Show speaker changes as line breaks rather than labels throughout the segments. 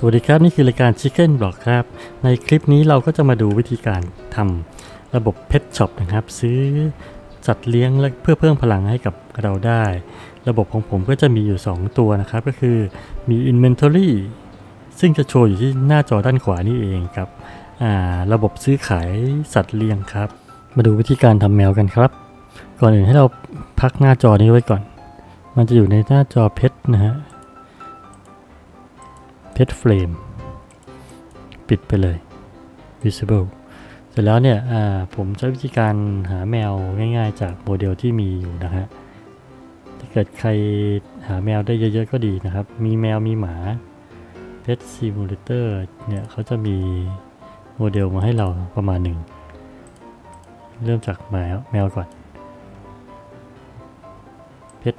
สวัสดีครับ นี่คือรายการ Chicken Block ครับ ในคลิปนี้เราก็จะมาดูวิธีการทำระบบ Pet Shop นะครับ ซื้อสัตว์เลี้ยงและเพื่อเพิ่มพลังให้กับเราได้ ระบบของผมก็จะมีอยู่ 2 ตัวนะครับ ก็คือมี Inventory ซึ่งจะโชว์อยู่ที่หน้าจอด้านขวานี่เองครับระบบซื้อขายสัตว์เลี้ยงครับ มาดูวิธีการทำแมวกันครับ ก่อนอื่นให้เราพักหน้าจอนี้ไว้ก่อน มันจะอยู่ในหน้าจอเพชรนะฮะ เพชรเฟรมปิดไปเลย visible เสร็จแล้วเนี่ยผมใช้วิธีการหาแมวง่ายๆ จากโมเดลที่มีอยู่นะฮะถ้าเกิดใครหาแมวได้เยอะๆก็ดีนะครับ มีแมวมีหมา Pet Simulator เนี่ยเขาจะมีโมเดลมาให้เราประมาณหนึ่ง เริ่มจากแมวแมวก่อน Pet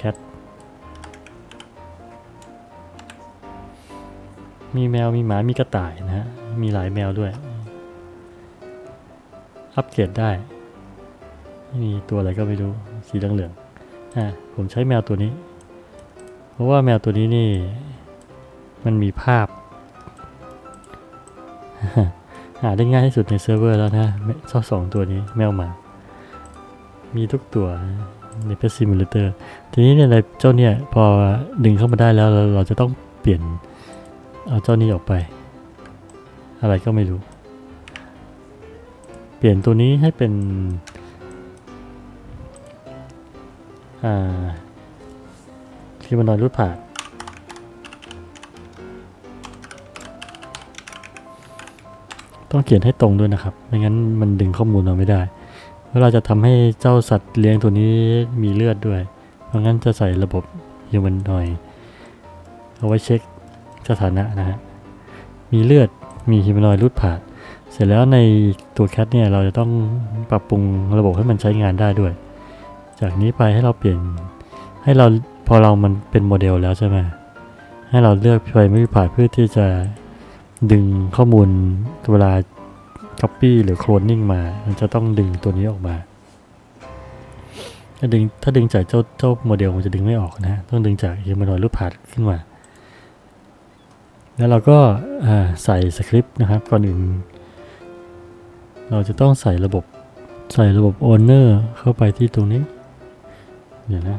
Cat มีแมวมีหมามีกระต่ายนะฮะ มีหลายแมวด้วย อัปเกรดได้มีตัวอะไรก็ไม่รู้ สีเหลืองๆอะผมใช้แมวตัวนี้ เพราะว่าแมวตัวนี้นี่ มันมีภาพ หาได้ง่ายที่สุดในเซิร์ฟเวอร์แล้วนะเจ้าสองตัวนี้แมวหมา มีทุกตัวใน Pet Simulator ทีนี้เนี่ยเจ้าเนี่ยพอดึงเข้ามาได้แล้วเราเราจะต้องเปลี่ยน เอาเจ้านี้ออกไป อะไรก็ไม่รู้ เปลี่ยนตัวนี้ให้เป็น อ่าคีมานอยรูดผ่านต้องเขียนให้ตรงด้วยนะครับ ไม่งั้นมันดึงข้อมูลเราไม่ได้เพราะเราจะทำให้เจ้าสัตว์เลี้ยงตัวนี้มีเลือดด้วย เพราะงั้นจะใส่ระบบฮิวแมนนอย เอาไว้เช็ค สถานะนะฮะ มีเลือด มีฮิมานอยรูดผ่าน เสร็จแล้วในตัวแคทเนี่ยเราจะต้องปรับปรุงระบบให้มันใช้งานได้ด้วย จากนี้ไปให้เราเปลี่ยน ให้เราพอเรามันเป็นโมเดลแล้วใช่ไหม ให้เราเลือกไฟไม่ผ่านเพื่อที่จะดึงข้อมูลเวลา Copy หรือ Cloning มา มันจะต้องดึงตัวนี้ออกมา ถ้าดึงถ้าดึงจากเจ้าเจ้าโมเดลมันจะดึงไม่ออกนะฮะต้องดึงจากฮิมานอยรูดผ่านขึ้นมา แล้วเราก็ใส่สคริปต์นะครับ ก่อนอื่น เราจะต้องใส่ระบบใส่ระบบ Owner เข้าไปที่ตรงนี้ เดี๋ยวนะ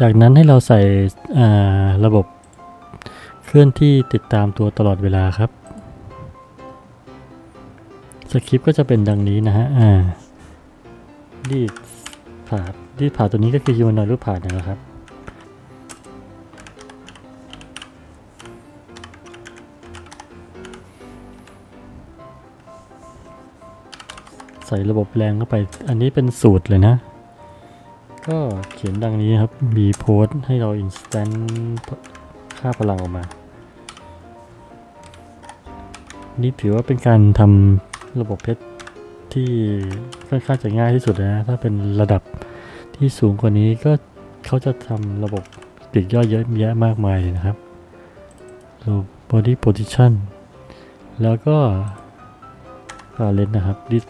จากนั้นให้เราใส่ระบบเคลื่อนที่ติดตามตัวตลอดเวลาครับ สคริปต์ก็จะเป็นดังนี้นะฮะ อ่ารีดผ่ารีดผ่าตัวนี้ก็คือยูนอยรูปผ่านนะครับ ใส่ระบบแรงเข้าไป อันนี้เป็นสูตรเลยนะ ก็เขียนดังนี้ครับมีโพสให้เรา instant ค่าพลังออกมา นี่ถือว่าเป็นการทำ ระบบเพชรที่ค่อนข้างจะง่ายที่สุดนะถ้าเป็นระดับที่สูงกว่านี้ก็เขาจะทำระบบปลีกย่อยเยอะแยะมากมายเลยนะครับระบบ body position แล้วก็เลนนะครับดิส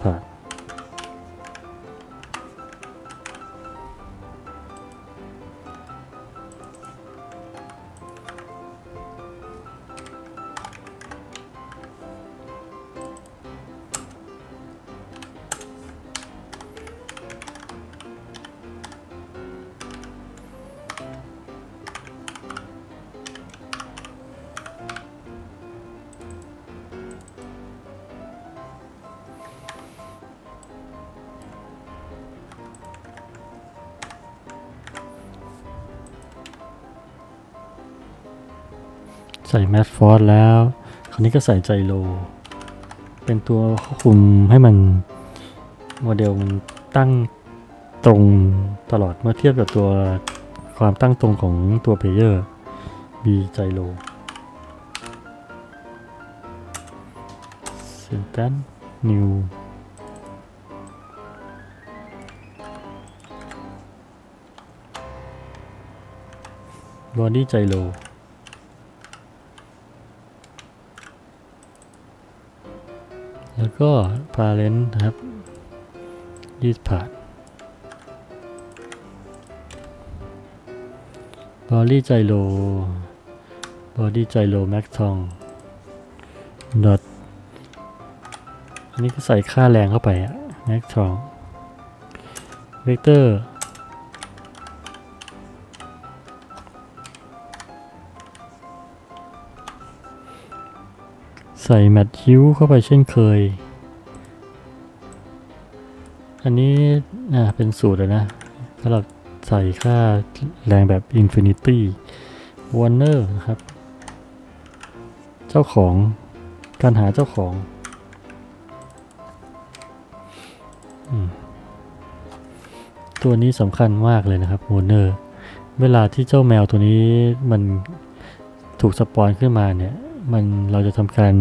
ส่แมสฟอร์แล้ว คราวนี้ก็ใส่ใจโล เป็นตัวควบคุมให้มันโมเดลมันตั้งตรงตลอดเมื่อเทียบกับตัวความตั้งตรงของตัวเพลเยอร์มีใจโลเซนตันนิวบอดี้ใจโล แล้วก็ parent นะครับยืดผ่าน body ไจโล body ไจโล max ทอง dot อันนี้ก็ใส่ค่าแรงเข้าไปอะ max ทอง vector ใส่แมทฮิวเข้าไปเช่นเคย อันนี้อ่าเป็นสูตรอะนะสำหรับใส่ค่าแรงแบบ Infinity Warner นะครับ เจ้าของการหาเจ้าของอตัวนี้สำคัญมากเลยนะครับ Warner เวลาที่เจ้าแมวตัวนี้มันถูกสปอนขึ้นมาเนี่ย มันเราจะทำการ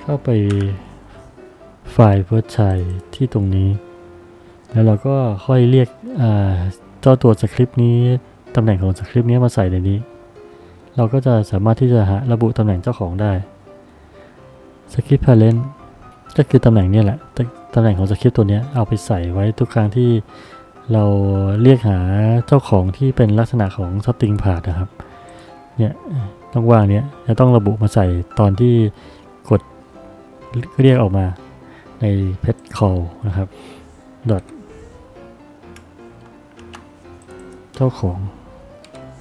เข้าไปไฟล์เพื่อใช้ที่ตรงนี้ แล้วเราก็ค่อยเรียกเจ้าตัวสคริปต์นี้ตำแหน่งของสคริปต์นี้มาใส่ในนี้ เราก็จะสามารถที่จะหาระบุตำแหน่งเจ้าของได้สคริปต์ parent ก็คือตำแหน่งนี้แหละตำแหน่งของสคริปต์ตัวนี้เอาไปใส่ไว้ทุกครั้งที่เราเรียกหาเจ้าของที่เป็นลักษณะของสตริงพาดนะครับเนี่ย ต้องว่างเนี้ยจะต้องระบุมาใส่ตอนที่กดเรียกออกมาใน pet call นะครับ dot เจ้าของ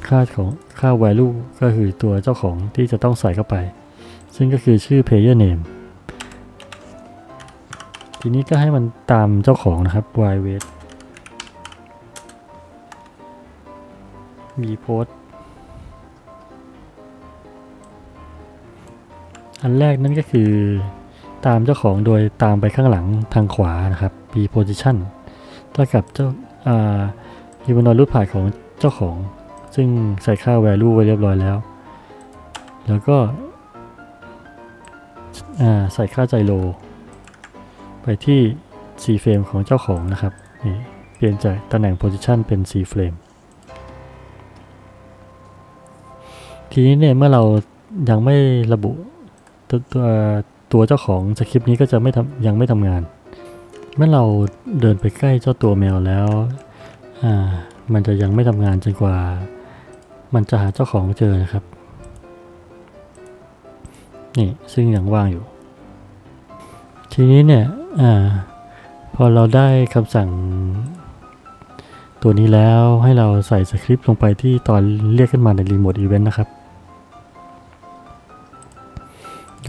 ค่าของค่า value ก็คือตัวเจ้าของที่จะต้องใส่เข้าไป ซึ่งก็คือชื่อ player name ทีนี้ก็ให้มันตามเจ้าของนะครับ y weight มี post อันแรกนั่นก็คือตามเจ้าของโดยตามไปข้างหลังทางขวานะครับ p position เท่ากับเจ้าอ่า humanoid รูปถ่ายของเจ้าของ ซึ่งใส่ค่า value ไว้เรียบร้อยแล้ว แล้วก็อ่าใส่ค่าไจโล ไปที่ C frame ของเจ้าของนะครับนี่เปลี่ยนจากตำแหน่ง position เป็น C frame ทีนี้เนี่ยเมื่อเรายังไม่ระบุ ตัวตัวตัวเจ้าของสคริปต์นี้ก็จะไม่ทำยังไม่ทำงาน เมื่อเราเดินไปใกล้เจ้าตัวแมวแล้วมันจะยังไม่ทำงานจนกว่า มันจะหาเจ้าของเจอนะครับ นี่ซึ่งยังว่างอยู่ ทีนี้เนี่ยอพอเราได้คำสั่งตัวนี้แล้วให้เราใส่สคริปต์ลงไปที่ตอนเรียกขึ้นมาในรีโมทอีเวนต์นะครับ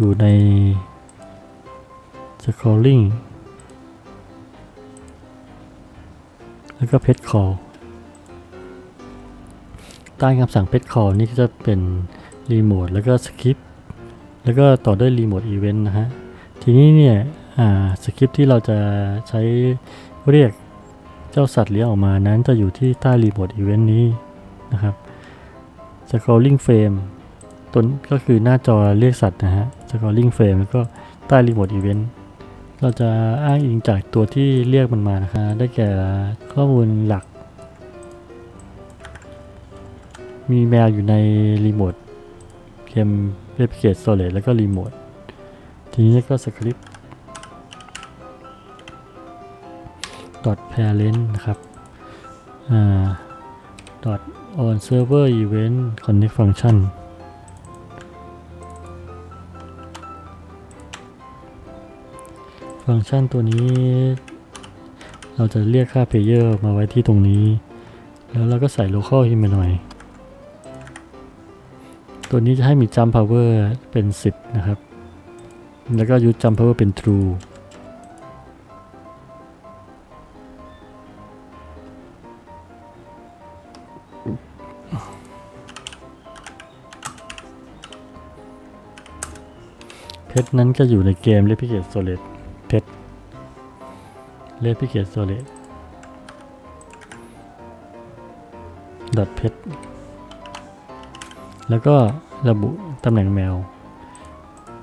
อยู่ใน scrolling แล้วก็ pet call ใต้คำสั่ง pet call นี่ก็จะเป็นรีโมทแล้วก็ skip แล้วก็ต่อด้วยรีโมทอีเวนต์นะฮะ ทีนี้เนี่ยสคริปที่เราจะใช้เรียกเจ้าสัตว์เลี้ยงออกมานั้นจะอยู่ที่ใต้รีโมทอีเวนต์นี้นะครับ scrolling frame ตัวนี้ก็คือหน้าจอเรียกสัตว์นะฮะ scrolling frame แล้วก็ใต้รีโมทอีเวนต์เราจะอ้างอิงจากตัวที่เรียกมันมานะคะได้แก่ข้อมูลหลัก มีแมวอยู่ในรีโมทเกมเร p เกตโซเลตแล้วก็รีโมททีนี้ก็สคริปต์ dot parent นะครับอ่า dot on server event connect function ฟังก์ชันตัวนี้ เราจะเรียกค่า player มาไว้ที่ตรงนี้ แล้วเราก็ใส่ local humanoid ตัวนี้จะให้มี jump power เป็น 10 นะครับ แล้วก็ use jump power เป็น true เพชรนั้นก็อยู่ในเกม Replicate Solid เพชร Replicate Solid ดอทเพชรแล้วก็ระบุตำแหน่งแมว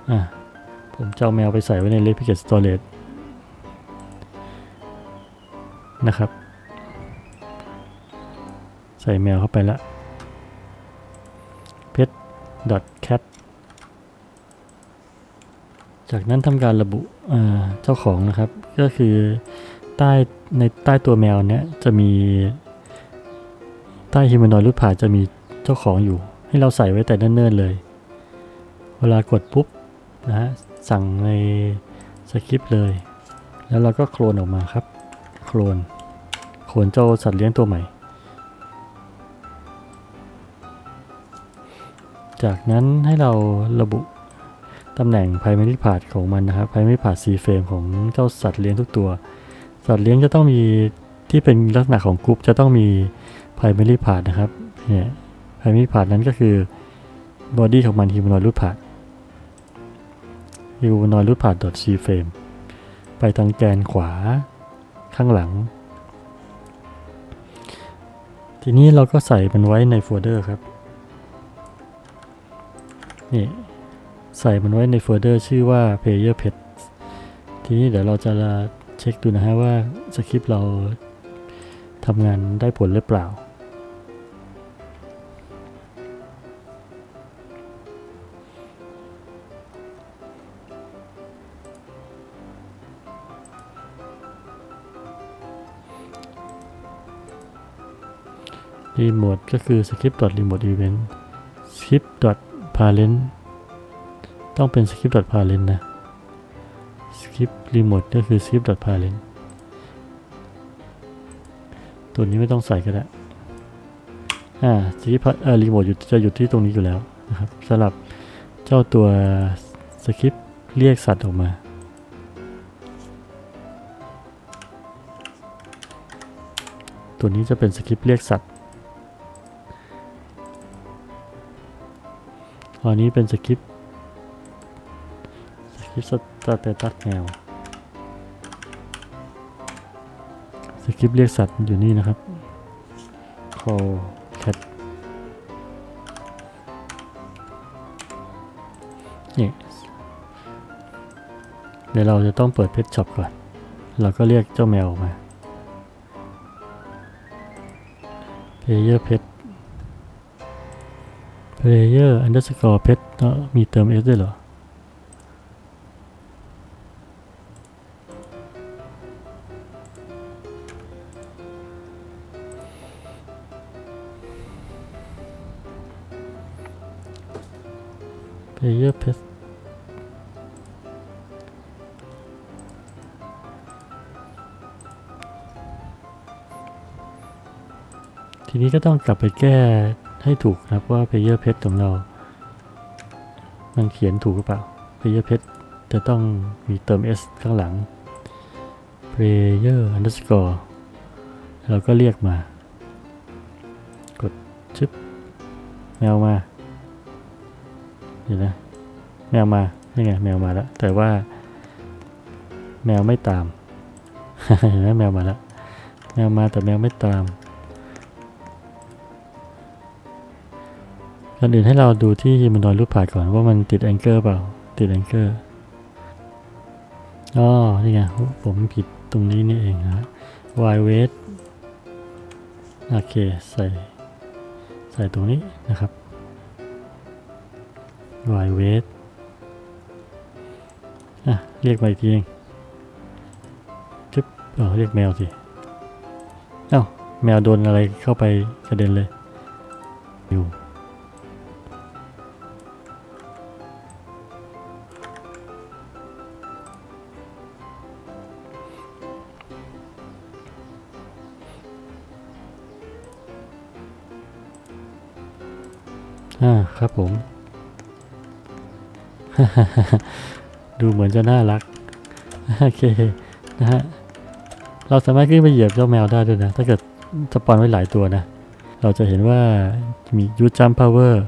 อะ ผมจะเอาแมวไปใส่ไว้ใน Replicate Storage นะครับ ใส่แมวเข้าไปละเพชร cat จากนั้นทำการระบุเจ้าของนะครับ ก็คือใต้ในใต้ตัวแมวเนี้ยจะมี ใต้ฮิมานอยรูปผาจะมีเจ้าของอยู่ ให้เราใส่ไว้แต่เนิ่นๆเลย เวลากดปุ๊บนะฮะสั่งในสคริปต์เลย แล้วเราก็โคลนออกมาครับ โคลนโคลนเจ้าสัตว์เลี้ยงตัวใหม่ จากนั้นให้เราระบุ ตำแหน่ง primary part ของมันนะครับ primary part C frame ของเจ้าสัตว์เลี้ยงทุกตัว สัตว์เลี้ยงจะต้องมีที่เป็นลักษณะของกรุ๊ปจะต้องมี primary part นะครับเนี่ย primary part นั้นก็คือ body ของมัน humanoid root part humanoid root part c frame ไปทางแกนขวาข้างหลัง ทีนี้เราก็ใส่มันไว้ในโฟลเดอร์ครับ นี่ ใส่มันไว้ในโฟลเดอร์ชื่อว่า player pet ทีนี้เดี๋ยวเราจะเช็คดูนะฮะว่าสคริปต์เราทำงานได้ผลหรือเปล่ารีโมทก็คือ script remote event script parent ต้องเป็น script parent นะ script remote ก็คือ script parent ตัวนี้ไม่ต้องใส่ก็ได้ อ่า script เอ่อ remote จะอยู่ที่ตรงนี้อยู่แล้วนะครับสำหรับเจ้าตัว script เรียกสัตว์ออกมาตัวนี้จะเป็นสคริปต์เรียกสัตว์ อันนี้เป็นสคริปต์ สคริปสตาเตตัสแมวสคริปต์เรียกสัตว์อยู่นี่นะครับ call cat นี่เดี๋ยวเราจะต้องเปิดเพจช็อปก่อน เราก็เรียกเจ้าแมวมา player pet player underscore pet เอ่อมีเติม s ด้วยเหรอ player pet ทีนี้ก็ต้องกลับไปแก้ให้ถูกนะครับว่า player pet ของเรา มันเขียนถูกหรือเปล่า player pet จะต้องมีเติม s ข้างหลัง player underscore เราก็เรียกมา กดชึบแมวมา เดี๋ยวนะแมวมานี่ไงแมวมาแล้วแต่ว่า แมวไม่ตามเห็นไหมแมวมาแล้วแมวมาแต่แมวไม่ตามก่อนอื่นให้เราดูที่มันดอยรูปผ่าก่อนว่ามันติดแองเกอร์เปล่า ติดแองเกอร์อ๋อนี่ไงผมผิดตรงนี้นี่เองนะ y weight โอเค ใส่ ใส่ตรงนี้นะครับ y weight อะ เรียกมาอีกทีหนึงจึ๊บเออเรียกแมวสิเอ้าแมวโดนอะไรเข้าไปกระเด็นเลยอยู่อ่าครับผม ดูเหมือนจะน่ารัก โอเคนะฮะ เราสามารถขึ้นไปเหยียบเจ้าแมวได้ด้วยนะ ถ้าเกิดสปอนไว้หลายตัวนะ เราจะเห็นว่ามียูจัมพาวเวอร์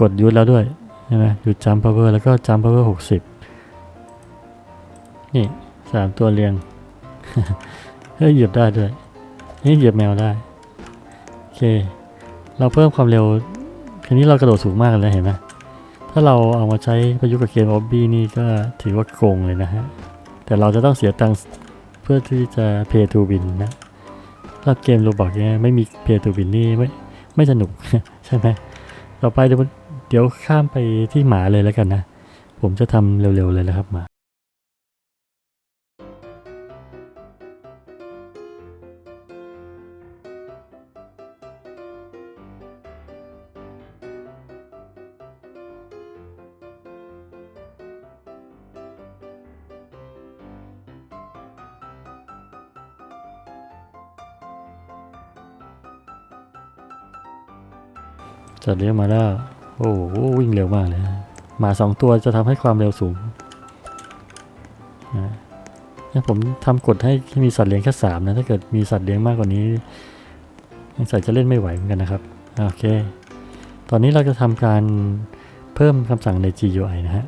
กดยูแล้วด้วยใช่ไหมยูจัมพาวเวอร์แล้วก็จัมพาวเวอร์หกสิบนี่สามตัวเรียงเฮ้ยเหยียบได้ด้วยนี่เหยียบแมวได้ โอเค เราเพิ่มความเร็วทีนี้เรากระโดดสูงมากเลยเห็นไหม ถ้าเราเอามาใช้ประยุกต์กับเกมออบบี้นี่ก็ถือว่าโกงเลยนะฮะ แต่เราจะต้องเสียตังค์เพื่อที่จะ pay to win นะถ้าเกมโรบอกเนี่ยไม่มี pay to win นี่ไม่ไม่สนุกใช่ไหมต่อไปเดี๋ยวเดี๋ยวข้ามไปที่หมาเลยแล้วกันนะ ผมจะทำเร็วๆเลยนะครับมา จัดเลี้ยงมาแล้ว โอ้โหวิ่งเร็วมากเลยหมาสองตัวจะทำให้ความเร็วสูงนะผมทำกฎให้มีสัตว์เลี้ยงแค่สามนะถ้าเกิดมีสัตว์เลี้ยงมากกว่านี้ยังใส่จะเล่นไม่ไหวเหมือนกันนะครับโอเค ตอนนี้เราจะทำการเพิ่มคำสั่งใน GUI นะฮะ